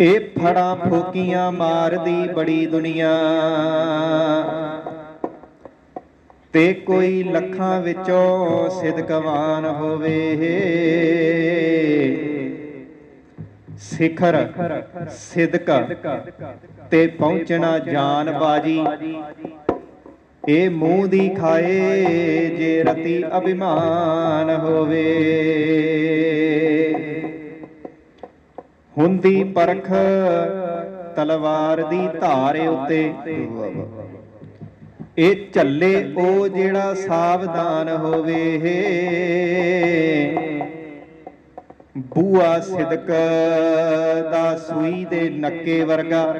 ਇਹ ਫੜਾਂ ਫੋਕੀਆਂ ਮਾਰਦੀ ਬੜੀ ਦੁਨੀਆ। ਤੇ ਕੋਈ ਲੱਖਾਂ ਵਿੱਚੋਂ ਸਿਦਕਵਾਨ ਹੋਵੇ। ਸਿਖਰ, ਸਿਦਕ ਤੇ ਪਹੁੰਚਣਾ ਜਾਨ ਬਾਜੀ ਇਹ ਮੂੰਹ ਦੀ ਖਾਏ ਜੇ ਰਤੀ ਅਭਿਮਾਨ ਹੋਵੇ। ਹੁੰਦੀ ਪਰਖ ਤਲਵਾਰ ਦੀ ਧਾਰ ਉੱਤੇ। ਇਹ ਝੱਲੇ ਉਹ ਜਿਹੜਾ ਸਾਵਧਾਨ ਹੋਵੇ। ਬੂਆ ਸਿਦਕ ਦਾ ਸੂਈ ਦੇ ਨੱਕੇ ਵਰਗਾ।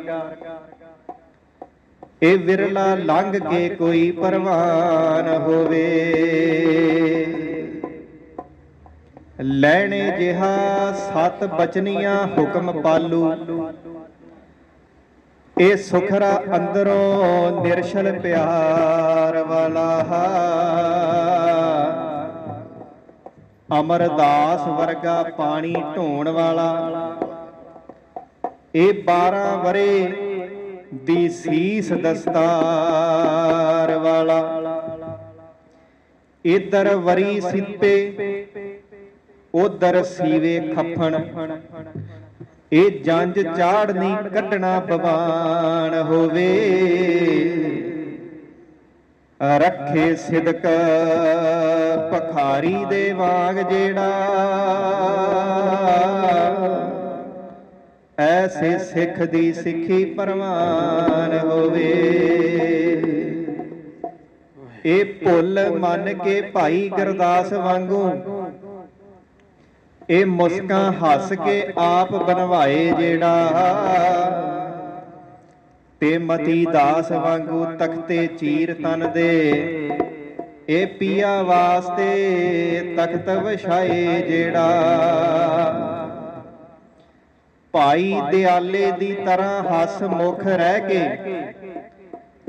ਇਹ ਵਿਰਲਾ ਲੰਘ ਕੇ ਕੋਈ ਪਰਵਾਨ ਹੋਵੇ। ਲੈਣੇ ਜਿਹਾ ਸਤ ਬਚਨੀਆਂ ਹੁਕਮ ਪਾਲੂ। ਇਹ ਸੁਖਰਾ ਅੰਦਰੋਂ ਨਿਰਸ਼ਲ ਪਿਆਰ ਵਾਲਾ ਅਮਰਦਾਸ ਵਰਗਾ ਪਾਣੀ ਢੋਣ ਵਾਲਾ। ਇਹ 12 ਵਰੇ ਦੀ ਸੀਸ ਦਸਤਾਰ ਵਾਲਾ। ਇਧਰ ਵਰੀ ਸਿੱਪੇ ਉਦਰ ਸੀਵੇ ਖੱਫਣ। ਇਹ ਜੰਜ ਚਾੜਨੀ ਕੱਢਣਾ ਬਵਾਨ ਹੋਵੇ। ਰੱਖੇ ਸਿਦਕ ਪਖਾਰੀ ਦੇ ਵਾਗ ਜਿਹੜਾ। ਐਸੇ ਸਿੱਖ ਦੀ ਸਿੱਖੀ ਪਰਵਾਨ ਹੋਵੇ। ਇਹ ਭੁੱਲ ਮੰਨ ਕੇ ਭਾਈ ਗੁਰਦਾਸ ਵਾਂਗੂ ਇਹ ਮੁਸਕਾਂ ਹੱਸ ਕੇ ਆਪ ਬਣਵਾਏ ਜਿਹੜਾ। ਤੇ ਮਤੀ ਦਾਸ ਵਾਂਗੂ ਤਖਤੇ ਚੀਰ ਤਨ ਦੇ। ਇਹ ਪੀਆ ਵਾਸਤੇ ਤਖਤ ਵਿਛਾਏ ਜਿਹੜਾ। ਭਾਈ ਦਿਆਲੇ ਦੀ ਤਰ੍ਹਾਂ ਹੱਸ ਮੁਖ ਰਹਿ ਕੇ।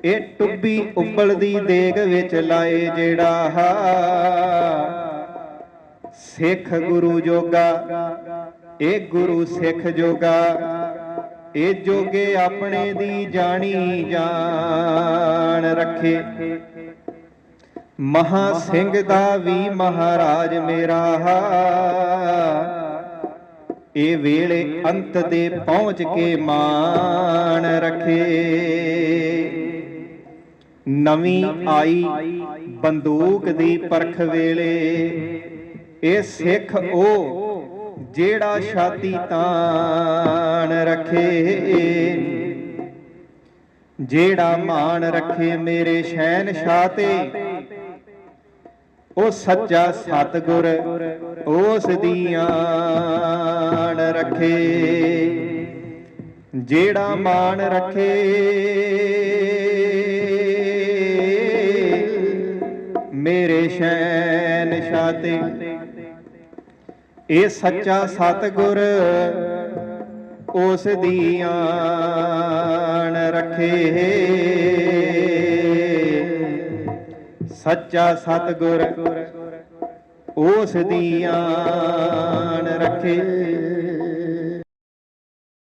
ਇਹ ਟੁੱਬੀ ਉਬਲਦੀ ਦੇਗ ਵਿੱਚ ਲਾਏ ਜਿਹੜਾ। ਸਿੱਖ ਗੁਰੂ ਜੋਗਾ, ਇਹ ਗੁਰੂ ਸਿੱਖ ਜੋਗਾ, ਇਹ ਜੋਗੇ ਆਪਣੇ ਦੀ ਜਾਣੀ ਜਾਣ ਰੱਖੇ। ਮਹਾ ਸਿੰਘ ਦਾ ਵੀ ਮਹਾਰਾਜ ਮੇਰਾ, ਇਹ ਵੇਲੇ ਅੰਤ ਦੇ ਪਹੁੰਚ ਕੇ ਮਾਣ ਰੱਖੇ। ਨਵੀਂ ਆਈ ਬੰਦੂਕ ਦੀ ਪਰਖ ਵੇਲੇ ਇਹ ਸਿੱਖ ਉਹ ਜਿਹੜਾ ਛਾਤੀ ਤਾਣ ਰੱਖੇ। ਜਿਹੜਾ ਮਾਣ ਰੱਖੇ ਮੇਰੇ ਸ਼ੈਨ ਤੇ, ਉਹ ਸੱਚਾ ਸਤਗੁਰ ਉਸ ਦੀ ਆਣ ਰੱਖੇ। ਜਿਹੜਾ ਮਾਣ ਰੱਖੇ, ਮੇਰੇ ਸ਼ੈਨ ਤੇ ਇਹ ਸੱਚਾ ਸਤਗੁਰ ਉਸ ਦੀ ਆਣ ਰੱਖੇ। ਸੱਚਾ ਸਤਗੁਰ ਉਸ ਦੀ ਆਣ ਰੱਖੇ।